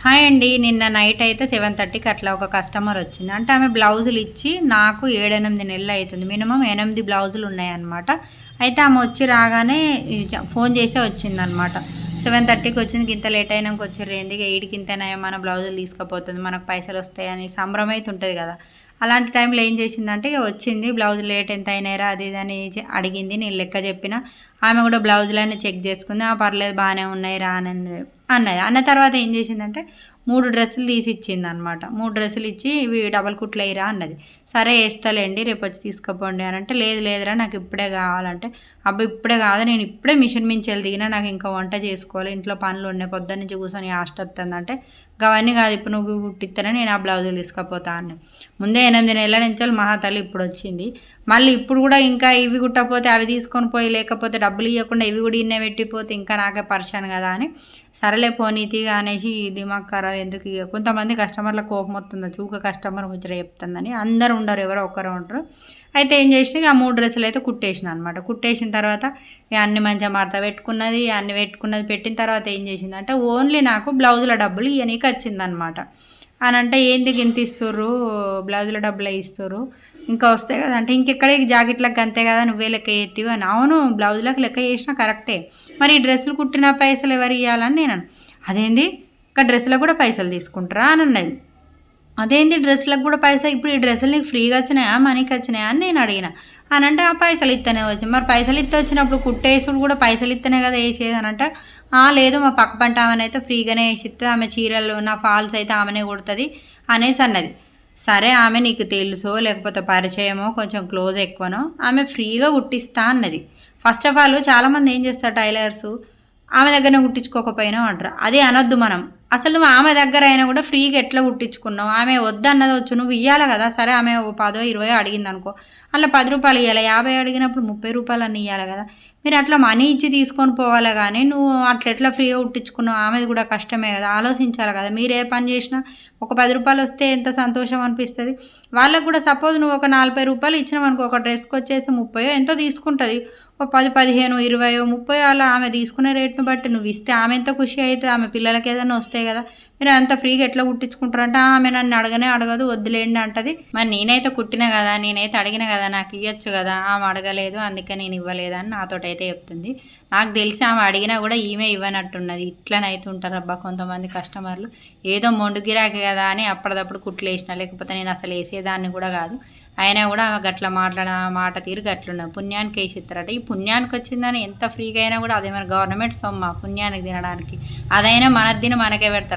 Hi అండి నిన్న night అయితే సెవెన్ థర్టీకి అట్లా ఒక కస్టమర్ వచ్చింది. అంటే ఆమె బ్లౌజులు ఇచ్చి నాకు ఏడెనిమిది నెలలు అవుతుంది. మినిమం ఎనిమిది బ్లౌజులు ఉన్నాయన్నమాట. అయితే ఆమె వచ్చి రాగానే ఫోన్ చేసే వచ్చిందనమాట సెవెన్ థర్టీకి వచ్చింది ఇంత లేట్ అయినాక వచ్చారు ఏంది ఎయిట్కి ఇంతనే మన బ్లౌజులు తీసుకుపోతుంది మనకు పైసలు వస్తాయని సంబరం అయితే ఉంటుంది కదా. అలాంటి టైంలో ఏం చేసిందంటే వచ్చింది బ్లౌజ్ లేట్ ఎంత అయినారా అది ఇది అని అడిగింది. నేను లెక్క చెప్పిన ఆమె కూడా బ్లౌజులన్నీ చెక్ చేసుకుంది. ఆ పర్లేదు బాగానే ఉన్నాయి రా అని అన్నది. అన్న తర్వాత ఏం చేసిందంటే మూడు డ్రెస్సులు తీసి ఇచ్చింది అనమాట మూడు డ్రెస్సులు ఇచ్చి ఇవి డబల్ కుట్లు వేయరా అన్నది. సరే వేస్తాలేండి రేపు వచ్చి తీసుకుపోండి అని అంటే లేదు లేదురా నాకు ఇప్పుడే కావాలంటే. అబ్బా ఇప్పుడే కాదు నేను ఇప్పుడే మిషన్ మించి వెళ్ళి దిగినా నాకు ఇంకా వంట చేసుకోవాలి ఇంట్లో పనులు ఉన్నాయి పొద్దున్న నుంచి కూర్చొని ఆస్ట్ వస్తుందంటే అవన్నీ కాదు ఇప్పుడు నువ్వు కుట్టిస్తానే నేను ఆ బ్లౌజులు తీసుకుపోతా అన్నది. ముందే ఎనిమిది నెలల నుంచి మహాతల్లి ఇప్పుడు వచ్చింది. మళ్ళీ ఇప్పుడు కూడా ఇంకా ఇవి కుట్టకపోతే అవి తీసుకొని పోయి లేకపోతే డబ్బులు ఇవ్వకుండా ఇవి కూడా ఇన్నే పెట్టిపోతే ఇంకా నాకే పరిశాను కదా అని. సరేలే పోనీతిగా అనేసి దిమాగ్ ఖరాబ్ ఎందుకు ఇక కొంతమంది కస్టమర్ల కోపం వస్తుందో? చూక కస్టమర్ ముచ్చట చెప్తుందని అందరు ఉండరు ఎవరో ఒకరు ఉంటారు అయితే ఏం చేసిన ఇక ఆ మూడు డ్రెస్సులు అయితే కుట్టేసిన అనమాట కుట్టేసిన తర్వాత అన్ని మంచిగా మడత పెట్టుకున్నది అన్ని పెట్టుకున్నది పెట్టిన తర్వాత ఏం చేసిందంటే ఓన్లీ నాకు బ్లౌజుల డబ్బులు ఇవనీకి వచ్చిందనమాట అని అంటే ఏంది గింత ఇస్తుర్రు? బ్లౌజుల డబ్బులు ఇస్తుర్రు. ఇంకా వస్తాయి కదా అంటే ఇంకెక్కడ జాకెట్లకు అంతే కదా నువ్వే లెక్క ఎత్తివి అని. అవును బ్లౌజులకు లెక్క చేసినా కరెక్టే. మరి ఈ డ్రెస్సులు కుట్టిన పైసలు ఎవరు ఇవ్వాలని నేను అదేంది? ఇంకా డ్రెస్సులకు కూడా పైసలు తీసుకుంటారా అని అన్నది. అదేంటి డ్రెస్సులకు కూడా పైసలు? ఇప్పుడు ఈ డ్రెస్సులు నీకు ఫ్రీగా వచ్చినాయా? మనీకి వచ్చినాయా? అని నేను అడిగిన. అని అంటే ఆ పైసలు ఇస్తేనే వచ్చి మరి పైసలు ఇస్తే వచ్చినప్పుడు కుట్టేసుడు కూడా పైసలు ఇస్తేనే కదా వేసేది అని అంటే "ఆ, లేదు మా పక్క పంట ఆమెను అయితే ఫ్రీగానే వేసి ఆమె చీరలు నా ఫాల్స్ అయితే ఆమెనే కుడుతుంది అనేసి అన్నది. సరే ఆమె నీకు తెలుసో లేకపోతే పరిచయమో కొంచెం క్లోజ్ ఎక్కువనో ఆమె ఫ్రీగా కుట్టిస్తా అన్నది. ఫస్ట్ ఆఫ్ ఆల్ చాలామంది ఏం చేస్తారు టైలర్స్? ఆమె దగ్గరనే కుట్టించుకోకపోయినా అంటారు. అది అనొద్దు మనం. అసలు నువ్వు ఆమె దగ్గర అయినా కూడా ఫ్రీగా ఎట్లా కుట్టించుకున్నావు ఆమె వద్దన్నది వచ్చు నువ్వు ఇవ్వాలి కదా? సరే ఆమె ఓ పదో ఇరవై అడిగింది అనుకో అలా పది రూపాయలు ఇవ్వాలి యాభై అడిగినప్పుడు ముప్పై రూపాయలు అన్నీ ఇవ్వాలి కదా? మీరు అట్లా మనీ ఇచ్చి తీసుకొని పోవాలి కానీ నువ్వు అట్లా ఎట్లా ఫ్రీగా కుట్టించుకున్నావు ఆమెది కూడా కష్టమే కదా? ఆలోచించాలి కదా? మీరు ఏ పని చేసినా ఒక పది రూపాయలు వస్తే ఎంత సంతోషం అనిపిస్తుంది? వాళ్ళకు కూడా సపోజ్ నువ్వు ఒక నలభై రూపాయలు ఇచ్చినావు ఒక డ్రెస్కి వచ్చేసి ముప్పయో ఎంతో తీసుకుంటుంది. ఒక పది పదిహేను ఇరవయో ముప్పై అలా ఆమె తీసుకునే రేటును బట్టి నువ్వు ఇస్తే ఆమె ఎంత ఖుషి అయితే ఆమె పిల్లలకి ఏదైనా వస్తే వస్తాయి కదా. మీరు అంత ఫ్రీగా ఎట్లా కుట్టించుకుంటారంటే? ఆమె నన్ను అడగనే అడగదు వద్దులేండి అంటది. మరి నేనైతే కుట్టిన కదా నేనైతే అడిగిన కదా నాకు ఇవ్వచ్చు కదా ఆమె అడగలేదు అందుకే నేను ఇవ్వలేదు అని నాతోటైతే చెప్తుంది. నాకు తెలిసి ఆమె అడిగినా కూడా ఈమె ఇవ్వనట్టున్నది. ఇట్లనైతే ఉంటారు అబ్బా కొంతమంది కస్టమర్లు. ఏదో మొండు గిరాకీ కదా అని అప్పటిదప్పుడు కుట్లు వేసిన లేకపోతే నేను అసలు వేసేదాన్ని కూడా కాదు. అయినా కూడా ఆమె గట్ల మాట్లాడ మాట తీరు గట్లున్నది. పుణ్యానికి వేసి ఇస్తారట. ఈ పుణ్యానికి వచ్చిందని ఎంత ఫ్రీగా అయినా కూడా అదేమైనా గవర్నమెంట్ సొమ్మ పుణ్యానికి తినడానికి. అదైనా మన దిన మనకే పెడతారు.